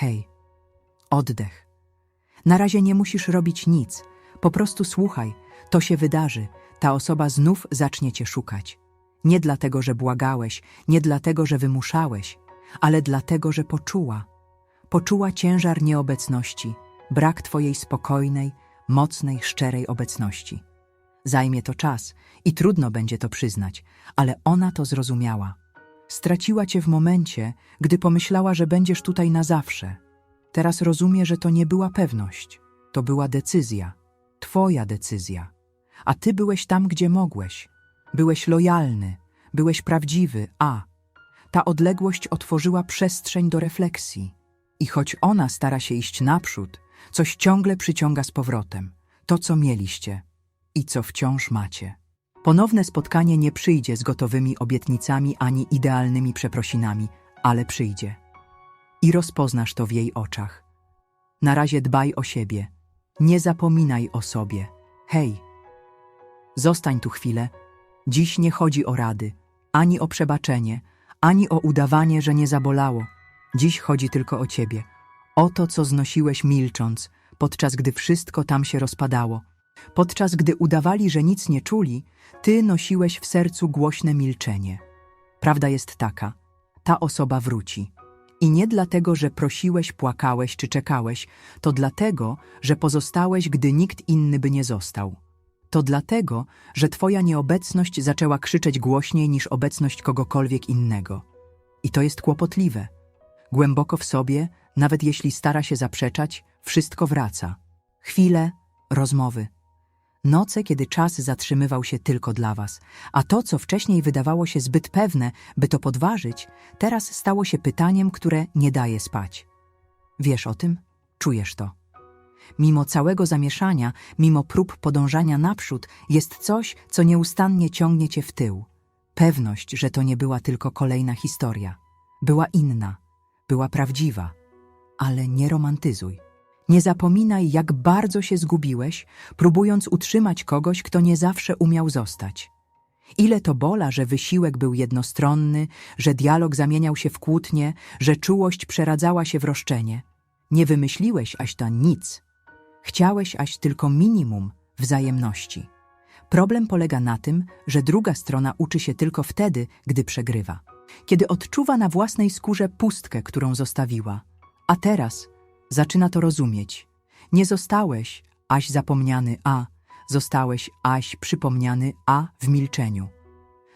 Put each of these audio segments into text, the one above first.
Hej, oddech. Na razie nie musisz robić nic. Po prostu słuchaj, to się wydarzy. Ta osoba znów zacznie cię szukać. Nie dlatego, że błagałeś, nie dlatego, że wymuszałeś, ale dlatego, że poczuła. Poczuła ciężar nieobecności, brak twojej spokojnej, mocnej, szczerej obecności. Zajmie to czas i trudno będzie to przyznać, ale ona to zrozumiała. Straciła cię w momencie, gdy pomyślała, że będziesz tutaj na zawsze. Teraz rozumie, że to nie była pewność, to była decyzja, twoja decyzja. A ty byłeś tam, gdzie mogłeś. Byłeś lojalny, byłeś prawdziwy, a ta odległość otworzyła przestrzeń do refleksji. I choć ona stara się iść naprzód, coś ciągle przyciąga z powrotem. To, co mieliście i co wciąż macie. Ponowne spotkanie nie przyjdzie z gotowymi obietnicami ani idealnymi przeprosinami, ale przyjdzie. I rozpoznasz to w jej oczach. Na razie dbaj o siebie. Nie zapominaj o sobie. Hej, zostań tu chwilę. Dziś nie chodzi o rady, ani o przebaczenie, ani o udawanie, że nie zabolało. Dziś chodzi tylko o ciebie. O to, co znosiłeś milcząc, podczas gdy wszystko tam się rozpadało. Podczas gdy udawali, że nic nie czuli, ty nosiłeś w sercu głośne milczenie. Prawda jest taka: ta osoba wróci. I nie dlatego, że prosiłeś, płakałeś czy czekałeś, to dlatego, że pozostałeś, gdy nikt inny by nie został. To dlatego, że twoja nieobecność zaczęła krzyczeć głośniej niż obecność kogokolwiek innego. I to jest kłopotliwe. Głęboko w sobie, nawet jeśli stara się zaprzeczać, wszystko wraca. Chwile, rozmowy. Noce, kiedy czas zatrzymywał się tylko dla was, a to, co wcześniej wydawało się zbyt pewne, by to podważyć, teraz stało się pytaniem, które nie daje spać. Wiesz o tym? Czujesz to. Mimo całego zamieszania, mimo prób podążania naprzód, jest coś, co nieustannie ciągnie cię w tył. Pewność, że to nie była tylko kolejna historia. Była inna, była prawdziwa, ale nie romantyzuj. Nie zapominaj, jak bardzo się zgubiłeś, próbując utrzymać kogoś, kto nie zawsze umiał zostać. Ile to bola, że wysiłek był jednostronny, że dialog zamieniał się w kłótnię, że czułość przeradzała się w roszczenie. Nie wymyśliłeś aś ta nic. Chciałeś aś tylko minimum wzajemności. Problem polega na tym, że druga strona uczy się tylko wtedy, gdy przegrywa. Kiedy odczuwa na własnej skórze pustkę, którą zostawiła. A teraz zaczyna to rozumieć. Nie zostałeś aś zapomniany A, zostałeś aś przypomniany A w milczeniu.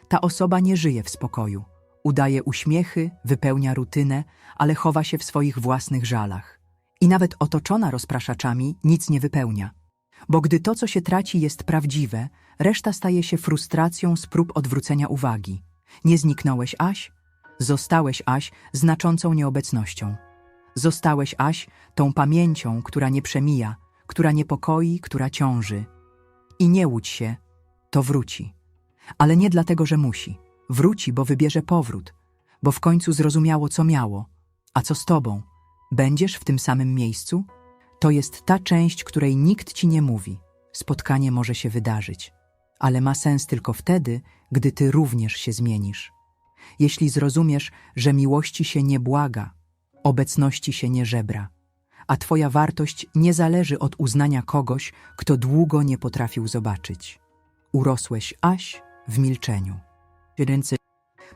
Ta osoba nie żyje w spokoju. Udaje uśmiechy, wypełnia rutynę, ale chowa się w swoich własnych żalach. I nawet otoczona rozpraszaczami nic nie wypełnia. Bo gdy to, co się traci, jest prawdziwe, reszta staje się frustracją z prób odwrócenia uwagi. Nie zniknąłeś, Aś? Zostałeś, Aś, znaczącą nieobecnością. Zostałeś, Aś, tą pamięcią, która nie przemija, która niepokoi, która ciąży. I nie łudź się, to wróci. Ale nie dlatego, że musi. Wróci, bo wybierze powrót, bo w końcu zrozumiało, co miało. A co z tobą? Będziesz w tym samym miejscu? To jest ta część, której nikt ci nie mówi. Spotkanie może się wydarzyć, ale ma sens tylko wtedy, gdy ty również się zmienisz. Jeśli zrozumiesz, że miłości się nie błaga, obecności się nie żebra, a twoja wartość nie zależy od uznania kogoś, kto długo nie potrafił zobaczyć. Urosłeś aś w milczeniu.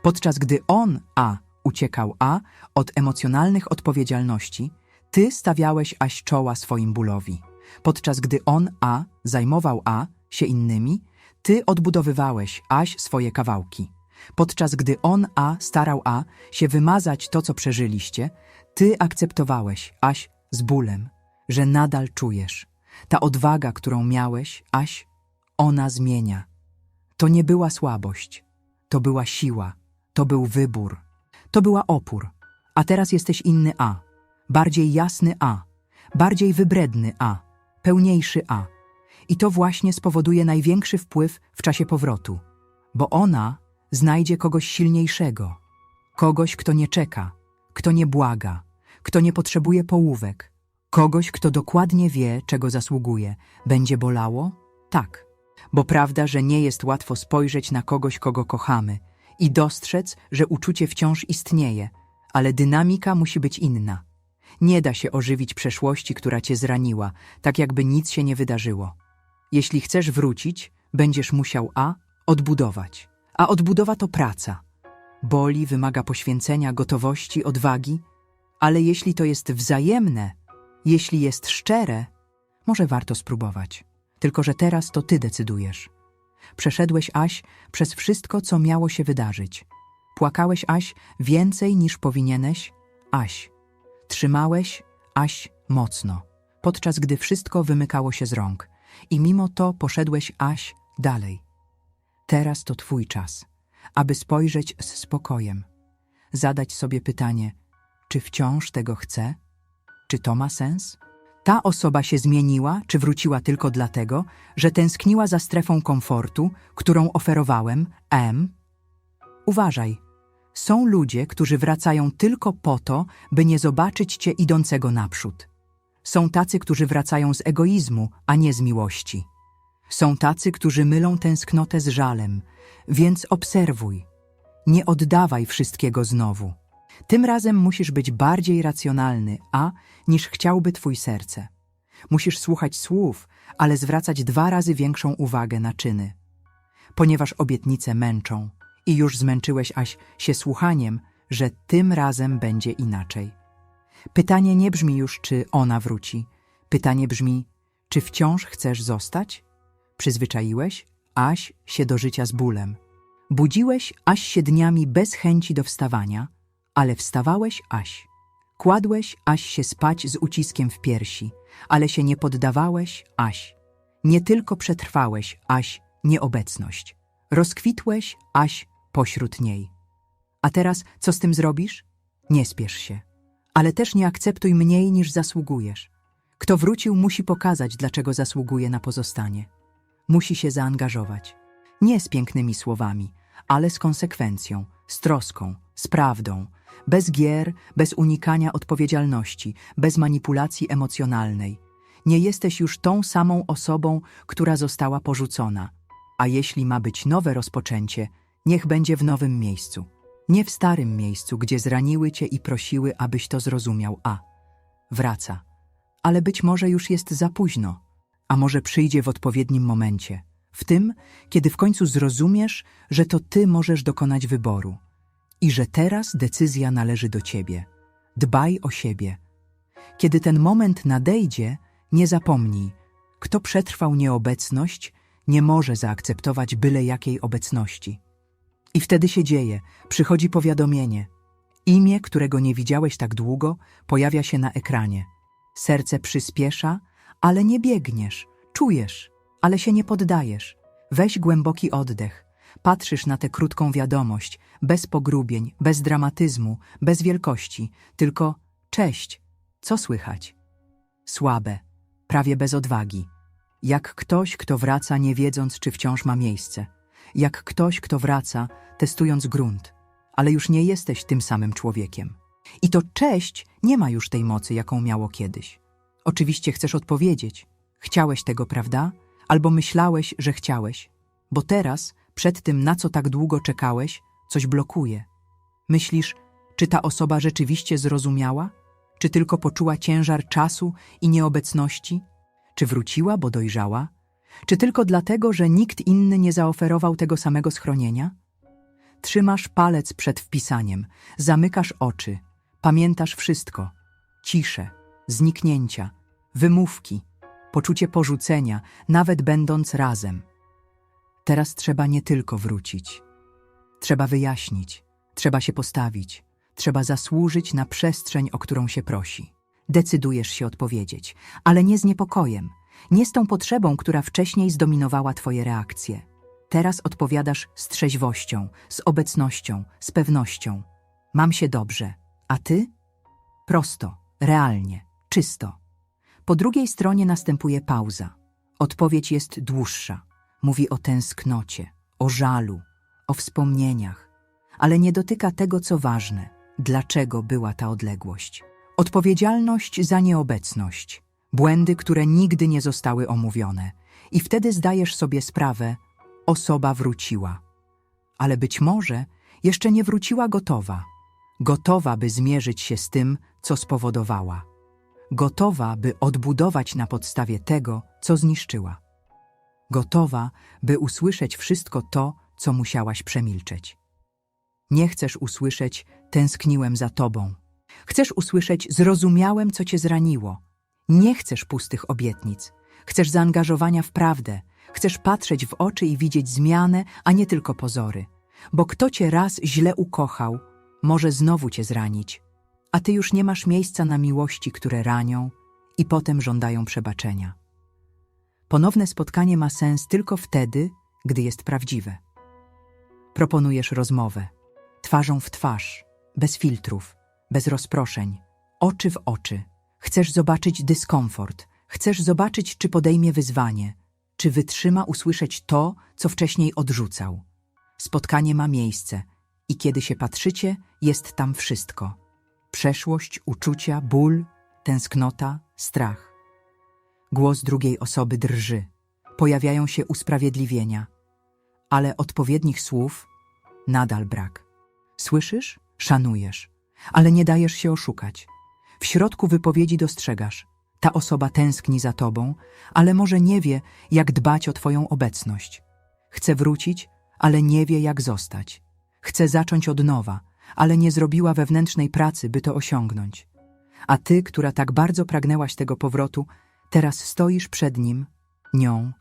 Podczas gdy on, A, uciekał A od emocjonalnych odpowiedzialności, ty stawiałeś Aś czoła swoim bólowi. Podczas gdy on, A, zajmował A się innymi, ty odbudowywałeś Aś swoje kawałki. Podczas gdy on, A, starał A się wymazać to, co przeżyliście, ty akceptowałeś Aś z bólem, że nadal czujesz. Ta odwaga, którą miałeś, Aś, ona zmienia. To nie była słabość, to była siła, to był wybór. To była opór, a teraz jesteś inny A, bardziej jasny A, bardziej wybredny A, pełniejszy A. I to właśnie spowoduje największy wpływ w czasie powrotu, bo ona znajdzie kogoś silniejszego, kogoś, kto nie czeka, kto nie błaga, kto nie potrzebuje połówek, kogoś, kto dokładnie wie, czego zasługuje. Będzie bolało? Tak, bo prawda, że nie jest łatwo spojrzeć na kogoś, kogo kochamy, i dostrzec, że uczucie wciąż istnieje, ale dynamika musi być inna. Nie da się ożywić przeszłości, która cię zraniła, tak jakby nic się nie wydarzyło. Jeśli chcesz wrócić, będziesz musiał a. odbudować. A odbudowa to praca. Boli, wymaga poświęcenia, gotowości, odwagi, ale jeśli to jest wzajemne, jeśli jest szczere, może warto spróbować. Tylko, że teraz to ty decydujesz. Przeszedłeś, Aś, przez wszystko, co miało się wydarzyć. Płakałeś, Aś, więcej niż powinieneś, Aś. Trzymałeś, Aś, mocno, podczas gdy wszystko wymykało się z rąk. I mimo to poszedłeś, Aś, dalej. Teraz to twój czas, aby spojrzeć z spokojem. Zadać sobie pytanie, czy wciąż tego chcę? Czy to ma sens? Ta osoba się zmieniła, czy wróciła tylko dlatego, że tęskniła za strefą komfortu, którą oferowałem, M? Uważaj. Są ludzie, którzy wracają tylko po to, by nie zobaczyć cię idącego naprzód. Są tacy, którzy wracają z egoizmu, a nie z miłości. Są tacy, którzy mylą tęsknotę z żalem, więc obserwuj. Nie oddawaj wszystkiego znowu. Tym razem musisz być bardziej racjonalny, a niż chciałby twój serce. Musisz słuchać słów, ale zwracać dwa razy większą uwagę na czyny. Ponieważ obietnice męczą i już zmęczyłeś aś się słuchaniem, że tym razem będzie inaczej. Pytanie nie brzmi już, czy ona wróci. Pytanie brzmi, czy wciąż chcesz zostać? Przyzwyczaiłeś, aś się do życia z bólem. Budziłeś, aś się dniami bez chęci do wstawania, ale wstawałeś, aś. Kładłeś, aś się spać z uciskiem w piersi, ale się nie poddawałeś, aś. Nie tylko przetrwałeś, aś, nieobecność. Rozkwitłeś, aś, pośród niej. A teraz co z tym zrobisz? Nie spiesz się. Ale też nie akceptuj mniej niż zasługujesz. Kto wrócił, musi pokazać, dlaczego zasługuje na pozostanie. Musi się zaangażować. Nie z pięknymi słowami, ale z konsekwencją, z troską, z prawdą, bez gier, bez unikania odpowiedzialności, bez manipulacji emocjonalnej. Nie jesteś już tą samą osobą, która została porzucona. A jeśli ma być nowe rozpoczęcie, niech będzie w nowym miejscu. Nie w starym miejscu, gdzie zraniły cię i prosiły, abyś to zrozumiał. A. Wraca. Ale być może już jest za późno. A może przyjdzie w odpowiednim momencie. W tym, kiedy w końcu zrozumiesz, że to ty możesz dokonać wyboru i że teraz decyzja należy do ciebie. Dbaj o siebie. Kiedy ten moment nadejdzie, nie zapomnij, kto przetrwał nieobecność, nie może zaakceptować byle jakiej obecności. I wtedy się dzieje, przychodzi powiadomienie. Imię, którego nie widziałeś tak długo, pojawia się na ekranie. Serce przyspiesza, ale nie biegniesz, czujesz, ale się nie poddajesz. Weź głęboki oddech. Patrzysz na tę krótką wiadomość, bez pogrubień, bez dramatyzmu, bez wielkości, tylko cześć, co słychać? Słabe, prawie bez odwagi. Jak ktoś, kto wraca nie wiedząc, czy wciąż ma miejsce. Jak ktoś, kto wraca, testując grunt. Ale już nie jesteś tym samym człowiekiem. I to cześć nie ma już tej mocy, jaką miało kiedyś. Oczywiście chcesz odpowiedzieć. Chciałeś tego, prawda? Albo myślałeś, że chciałeś. Bo teraz, przed tym, na co tak długo czekałeś, coś blokuje. Myślisz, czy ta osoba rzeczywiście zrozumiała? Czy tylko poczuła ciężar czasu i nieobecności? Czy wróciła, bo dojrzała? Czy tylko dlatego, że nikt inny nie zaoferował tego samego schronienia? Trzymasz palec przed wpisaniem, zamykasz oczy, pamiętasz wszystko. Ciszę, zniknięcia, wymówki, poczucie porzucenia, nawet będąc razem. Teraz trzeba nie tylko wrócić. Trzeba wyjaśnić, trzeba się postawić, trzeba zasłużyć na przestrzeń, o którą się prosi. Decydujesz się odpowiedzieć, ale nie z niepokojem, nie z tą potrzebą, która wcześniej zdominowała twoje reakcje. Teraz odpowiadasz z trzeźwością, z obecnością, z pewnością. Mam się dobrze, a ty? Prosto, realnie, czysto. Po drugiej stronie następuje pauza. Odpowiedź jest dłuższa. Mówi o tęsknocie, o żalu, o wspomnieniach, ale nie dotyka tego, co ważne. Dlaczego była ta odległość? Odpowiedzialność za nieobecność, błędy, które nigdy nie zostały omówione. I wtedy zdajesz sobie sprawę, osoba wróciła. Ale być może jeszcze nie wróciła gotowa. Gotowa, by zmierzyć się z tym, co spowodowała. Gotowa, by odbudować na podstawie tego, co zniszczyła. Gotowa, by usłyszeć wszystko to, co musiałaś przemilczeć. Nie chcesz usłyszeć tęskniłem za tobą. Chcesz usłyszeć zrozumiałem, co cię zraniło. Nie chcesz pustych obietnic. Chcesz zaangażowania w prawdę. Chcesz patrzeć w oczy i widzieć zmianę, a nie tylko pozory. Bo kto cię raz źle ukochał, może znowu cię zranić. A ty już nie masz miejsca na miłości, które ranią i potem żądają przebaczenia. Ponowne spotkanie ma sens tylko wtedy, gdy jest prawdziwe. Proponujesz rozmowę, twarzą w twarz, bez filtrów, bez rozproszeń, oczy w oczy. Chcesz zobaczyć dyskomfort, chcesz zobaczyć, czy podejmie wyzwanie, czy wytrzyma usłyszeć to, co wcześniej odrzucał. Spotkanie ma miejsce i kiedy się patrzycie, jest tam wszystko: przeszłość, uczucia, ból, tęsknota, strach. Głos drugiej osoby drży, pojawiają się usprawiedliwienia, ale odpowiednich słów nadal brak. Słyszysz? Szanujesz, ale nie dajesz się oszukać. W środku wypowiedzi dostrzegasz, ta osoba tęskni za tobą, ale może nie wie, jak dbać o twoją obecność. Chce wrócić, ale nie wie, jak zostać. Chce zacząć od nowa, ale nie zrobiła wewnętrznej pracy, by to osiągnąć. A ty, która tak bardzo pragnęłaś tego powrotu, teraz stoisz przed nim, nią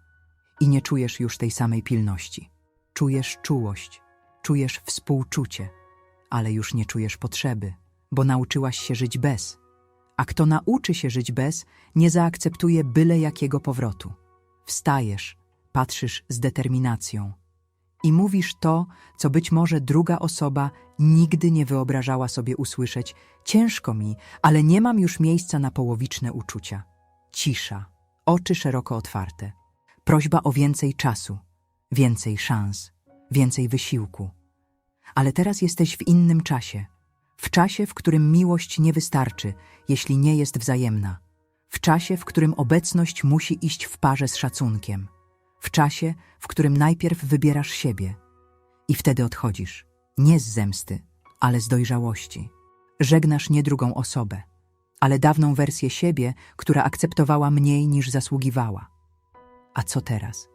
i nie czujesz już tej samej pilności. Czujesz czułość, czujesz współczucie, ale już nie czujesz potrzeby, bo nauczyłaś się żyć bez. A kto nauczy się żyć bez, nie zaakceptuje byle jakiego powrotu. Wstajesz, patrzysz z determinacją i mówisz to, co być może druga osoba nigdy nie wyobrażała sobie usłyszeć. Ciężko mi, ale nie mam już miejsca na połowiczne uczucia. Cisza, oczy szeroko otwarte. Prośba o więcej czasu, więcej szans, więcej wysiłku. Ale teraz jesteś w innym czasie. W czasie, w którym miłość nie wystarczy, jeśli nie jest wzajemna. W czasie, w którym obecność musi iść w parze z szacunkiem. W czasie, w którym najpierw wybierasz siebie i wtedy odchodzisz. Nie z zemsty, ale z dojrzałości. Żegnasz nie drugą osobę, ale dawną wersję siebie, która akceptowała mniej niż zasługiwała. A co teraz?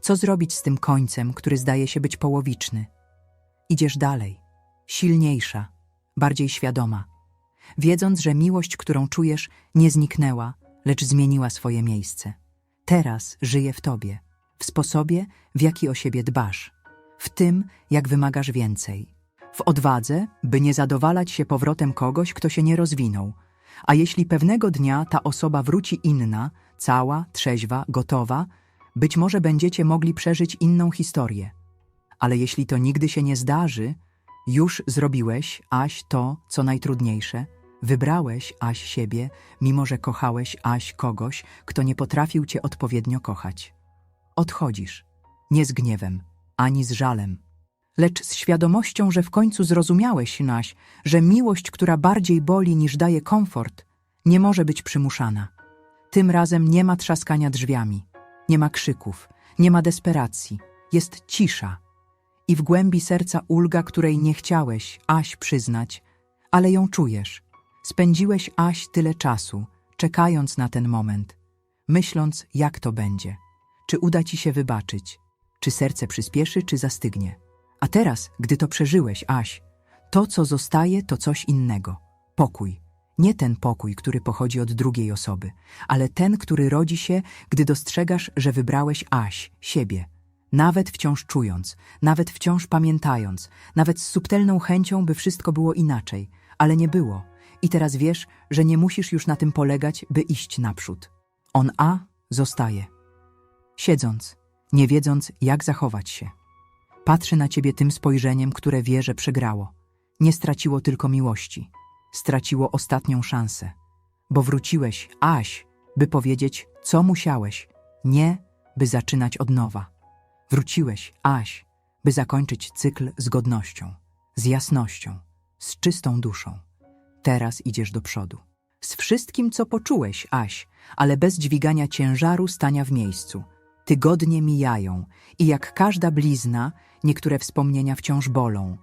Co zrobić z tym końcem, który zdaje się być połowiczny? Idziesz dalej, silniejsza, bardziej świadoma, wiedząc, że miłość, którą czujesz, nie zniknęła, lecz zmieniła swoje miejsce. Teraz żyje w tobie, w sposobie, w jaki o siebie dbasz, w tym, jak wymagasz więcej, w odwadze, by nie zadowalać się powrotem kogoś, kto się nie rozwinął. A jeśli pewnego dnia ta osoba wróci inna, cała, trzeźwa, gotowa, być może będziecie mogli przeżyć inną historię. Ale jeśli to nigdy się nie zdarzy, już zrobiłeś, Aś, to, co najtrudniejsze. Wybrałeś, Aś, siebie, mimo że kochałeś, Aś, kogoś, kto nie potrafił cię odpowiednio kochać. Odchodzisz, nie z gniewem, ani z żalem, lecz z świadomością, że w końcu zrozumiałeś, Naś, że miłość, która bardziej boli niż daje komfort, nie może być przymuszana. Tym razem nie ma trzaskania drzwiami, nie ma krzyków, nie ma desperacji, jest cisza i w głębi serca ulga, której nie chciałeś, Aś, przyznać, ale ją czujesz. Spędziłeś, Aś, tyle czasu, czekając na ten moment, myśląc, jak to będzie. Czy uda ci się wybaczyć? Czy serce przyspieszy, czy zastygnie? A teraz, gdy to przeżyłeś, Aś, to, co zostaje, to coś innego. Pokój. Nie ten pokój, który pochodzi od drugiej osoby, ale ten, który rodzi się, gdy dostrzegasz, że wybrałeś Aś, siebie. Nawet wciąż czując, nawet wciąż pamiętając, nawet z subtelną chęcią, by wszystko było inaczej, ale nie było. I teraz wiesz, że nie musisz już na tym polegać, by iść naprzód. On A zostaje. Siedząc, nie wiedząc, jak zachować się. Patrzy na ciebie tym spojrzeniem, które wie, że przegrało. Nie straciło tylko miłości. Straciło ostatnią szansę. Bo wróciłeś, Aś, by powiedzieć, co musiałeś. Nie, by zaczynać od nowa. Wróciłeś, Aś, by zakończyć cykl z godnością, z jasnością, z czystą duszą. Teraz idziesz do przodu. Z wszystkim, co poczułeś, Aś, ale bez dźwigania ciężaru stania w miejscu. Tygodnie mijają i jak każda blizna, niektóre wspomnienia wciąż bolą.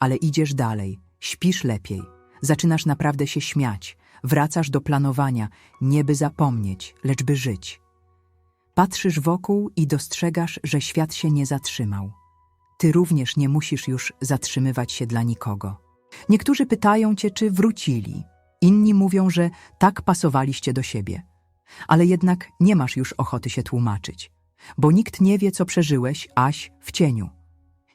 Ale idziesz dalej, śpisz lepiej, Zaczynasz naprawdę się śmiać, wracasz do planowania, nie by zapomnieć, lecz by żyć. Patrzysz wokół i dostrzegasz, że świat się nie zatrzymał. Ty również nie musisz już zatrzymywać się dla nikogo. Niektórzy pytają cię, czy wrócili. Inni mówią, że tak pasowaliście do siebie. Ale jednak nie masz już ochoty się tłumaczyć, bo nikt nie wie, co przeżyłeś, Aś, w cieniu.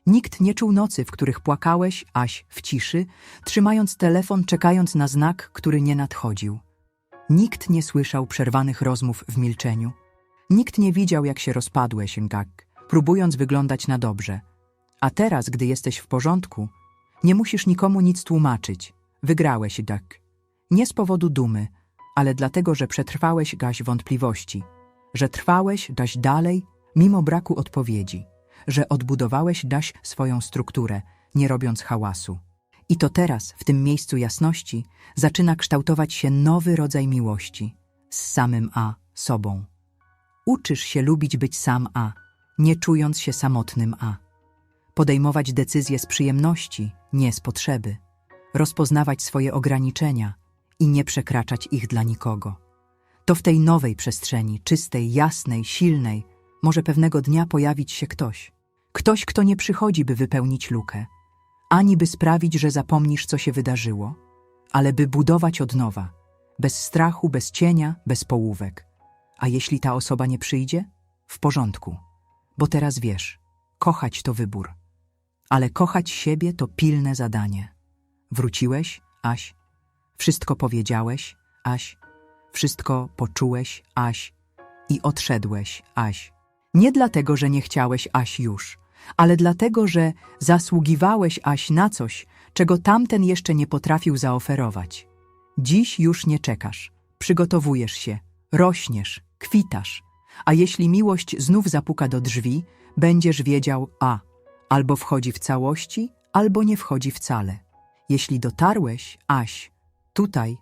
Nikt nie czuł nocy, w których płakałeś, Aś, w ciszy, trzymając telefon, czekając na znak, który nie nadchodził. Nikt nie słyszał przerwanych rozmów w milczeniu. Nikt nie widział, jak się rozpadłeś, Ngak, próbując wyglądać na dobrze. A teraz, gdy jesteś w porządku, nie musisz nikomu nic tłumaczyć. Wygrałeś, Dak. Nie z powodu dumy, ale dlatego, że przetrwałeś gaś wątpliwości, że trwałeś daś dalej, mimo braku odpowiedzi, że odbudowałeś daś swoją strukturę, nie robiąc hałasu. I to teraz, w tym miejscu jasności, zaczyna kształtować się nowy rodzaj miłości z samym A sobą. Uczysz się lubić być sam A, nie czując się samotnym A. Podejmować decyzje z przyjemności, nie z potrzeby. Rozpoznawać swoje ograniczenia i nie przekraczać ich dla nikogo. To w tej nowej przestrzeni, czystej, jasnej, silnej, może pewnego dnia pojawić się ktoś. Ktoś, kto nie przychodzi, by wypełnić lukę, ani by sprawić, że zapomnisz, co się wydarzyło, ale by budować od nowa, bez strachu, bez cienia, bez połówek. A jeśli ta osoba nie przyjdzie? W porządku, bo teraz wiesz, kochać to wybór. Ale kochać siebie to pilne zadanie. Wróciłeś, Aś? Wszystko powiedziałeś, Aś? Wszystko poczułeś, Aś? I odszedłeś, Aś. Nie dlatego, że nie chciałeś, Aś, już, ale dlatego, że zasługiwałeś, Aś, na coś, czego tamten jeszcze nie potrafił zaoferować. Dziś już nie czekasz, przygotowujesz się, rośniesz, kwitasz, a jeśli miłość znów zapuka do drzwi, będziesz wiedział A. Albo wchodzi w całości, albo nie wchodzi wcale. Jeśli dotarłeś, Aś, tutaj,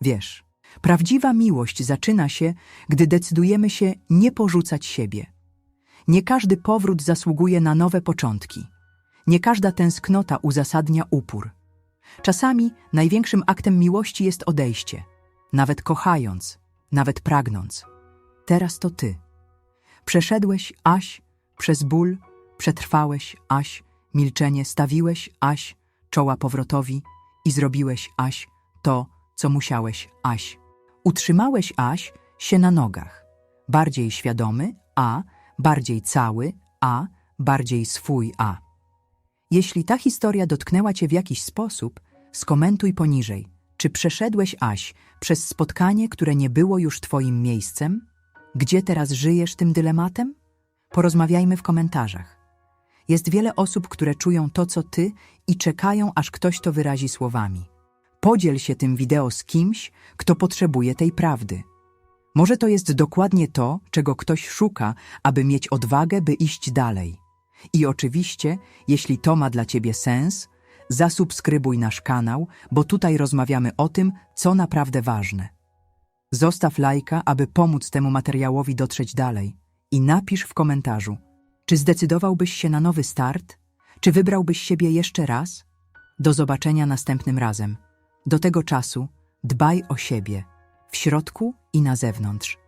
wiesz, prawdziwa miłość zaczyna się, gdy decydujemy się nie porzucać siebie. Nie każdy powrót zasługuje na nowe początki. Nie każda tęsknota uzasadnia upór. Czasami największym aktem miłości jest odejście, nawet kochając, nawet pragnąc. Teraz to ty. Przeszedłeś, Aś, przez ból, przetrwałeś, Aś, milczenie stawiłeś, Aś, czoła powrotowi i zrobiłeś, Aś, to, co musiałeś, Aś. Utrzymałeś, Aś, się na nogach. Bardziej świadomy, a, bardziej cały, a, bardziej swój, a. Jeśli ta historia dotknęła cię w jakiś sposób, skomentuj poniżej. Czy przeszedłeś, Aś, przez spotkanie, które nie było już twoim miejscem? Gdzie teraz żyjesz tym dylematem? Porozmawiajmy w komentarzach. Jest wiele osób, które czują to, co ty i czekają, aż ktoś to wyrazi słowami. Podziel się tym wideo z kimś, kto potrzebuje tej prawdy. Może to jest dokładnie to, czego ktoś szuka, aby mieć odwagę, by iść dalej. I oczywiście, jeśli to ma dla ciebie sens, zasubskrybuj nasz kanał, bo tutaj rozmawiamy o tym, co naprawdę ważne. Zostaw lajka, aby pomóc temu materiałowi dotrzeć dalej i napisz w komentarzu, czy zdecydowałbyś się na nowy start? Czy wybrałbyś siebie jeszcze raz? Do zobaczenia następnym razem. Do tego czasu dbaj o siebie, w środku i na zewnątrz.